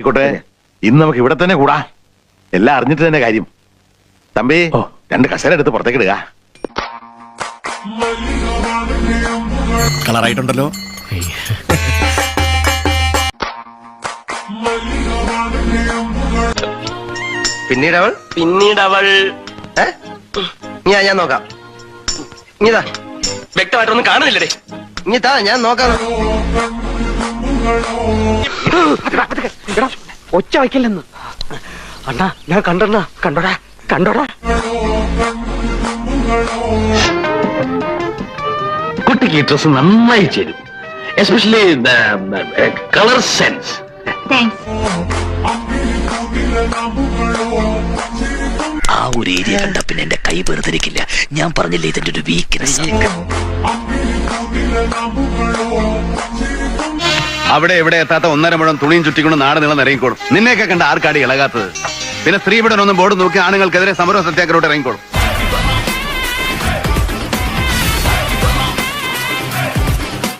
ആയിക്കോട്ടെ. ഇന്ന് നമുക്ക് ഇവിടെ തന്നെ കൂടാ. എല്ലാം അറിഞ്ഞിട്ട് തന്നെ കാര്യം. തമ്പി രണ്ട് കസേര എടുത്ത് പുറത്തേക്ക് ഇടുക. കളറായിട്ടുണ്ടല്ലോ. പിന്നീട് അവൾ പിന്നീട് അവൾ ഞാൻ ഞാൻ നോക്കാം. ഇനിതാ വ്യക്തമായിട്ടൊന്നും കാണുന്നില്ലേ ഇനിതാ ഞാൻ നോക്കാം. ഒച്ച വയ്ക്കില്ലെന്ന്. അണ്ണാ ഞാൻ കണ്ടണ്ണ കണ്ടോടാ കണ്ടോടാ. കുട്ടിക്ക് ഈ ഡ്രസ് നന്നായി ചേരും. എസ്പെഷ്യലി കളർ സെൻസ് താങ്ക്സ് ആ ഒരു ഏരിയ കണ്ട പിന്നെ എന്റെ കൈ വെറുതിരിക്കില്ല. ഞാൻ പറഞ്ഞില്ലേ ഇതിന്റെ ഒരു വീക്ക്നെസ് അവിടെ എവിടെ എത്താത്ത ഒന്നര മുഴം തുണിയും ചുറ്റിക്കൊണ്ട് നാട് നീളം ഇറങ്ങിക്കോളും നിന്നെയൊക്കെ കണ്ട ആർക്കാടി ഇളകാത്തത്? പിന്നെ സ്ത്രീ ഒന്നും ബോർഡ് നോക്കി ആണുങ്ങൾക്കെതിരെ സമരവും സത്യാഗ്രഹോട്ട് ഇറങ്ങിക്കോളും.